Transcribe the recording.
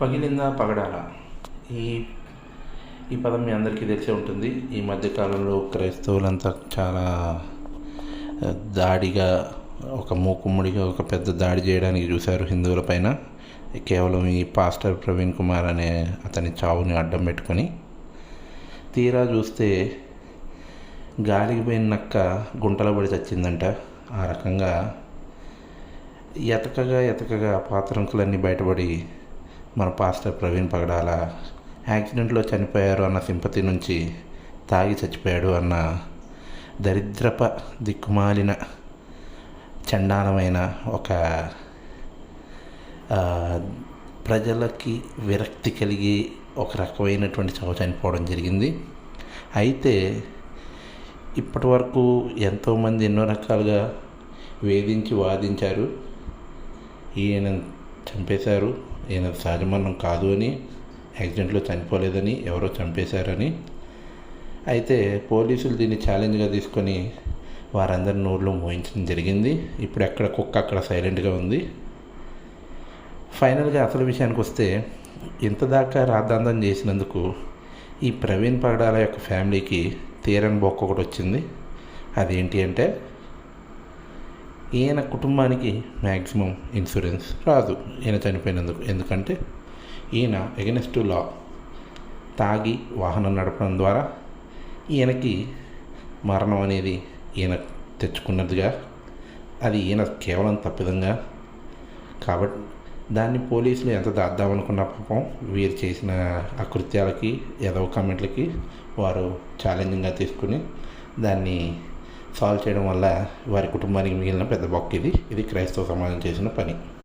పగిలిందా పగడాలా? ఈ ఈ పదం మీ అందరికీ తెలిసే ఉంటుంది. ఈ మధ్యకాలంలో క్రైస్తవులంతా చాలా దాడిగా ఒక మూకుమ్మడిగా ఒక పెద్ద దాడి చేయడానికి చూశారు హిందువుల పైన. కేవలం ఈ పాస్టర్ ప్రవీణ్ కుమార్ అనే అతని చావుని అడ్డం పెట్టుకొని. తీరా చూస్తే గాలికి పోయిన నక్క గుంటలో పడి చచ్చిందంట. ఆ రకంగా ఎతకగా ఎతకగా పాత్రంకులన్నీ బయటపడి మన పాస్టర్ ప్రవీణ్ పగడాల యాక్సిడెంట్లో చనిపోయారు అన్న సింపతి నుంచి తాగి చచ్చిపోయాడు అన్న దరిద్రప దిక్కుమాలిన చండాలమైన ఒక ప్రజలకి విరక్తి కలిగి ఒక రకమైనటువంటి చావు చనిపోవడం జరిగింది. అయితే ఇప్పటి వరకు ఎంతోమంది ఎన్నో రకాలుగా వేధించి వాదించారు. ఈయన చంపేశారు. ఈయన సహజమరణం కాదు అని యాక్సిడెంట్లో చనిపోలేదని ఎవరో చంపేశారని. అయితే పోలీసులు దీన్ని ఛాలెంజ్గా తీసుకొని వారందరి నోళ్ళు మోయించడం జరిగింది. ఇప్పుడు ఎక్కడ కుక్క అక్కడ సైలెంట్గా ఉంది. ఫైనల్గా అసలు విషయానికి వస్తే ఇంతదాకా రాద్ధాంతం చేసినందుకు ఈ ప్రవీణ్ పగడాల యొక్క ఫ్యామిలీకి తీరని బొక్క ఒకటి వచ్చింది. అదేంటి అంటే ఈయన కుటుంబానికి మ్యాక్సిమం ఇన్సూరెన్స్ రాదు. ఈయన చనిపోయినందుకు. ఎందుకంటే ఈయన ఎగనెస్ట్ లా తాగి వాహనం నడపడం ద్వారా ఈయనకి మరణం అనేది ఈయన తెచ్చుకున్నదిగా. అది ఈయన కేవలం తప్పిదంగా. కాబట్టి దాన్ని పోలీసులు ఎంత దాద్దామనుకున్న పాపం వీరు చేసిన అకృత్యాలకి ఏదో కామెంట్లకి వారు ఛాలెంజింగ్గా తీసుకుని దాన్ని సాల్వ్ చేయడం వల్ల వారి కుటుంబానికి మిగిలిన పెద్ద బొక్క ఇది. ఇది క్రైస్తవ సమాజం చేసిన పని.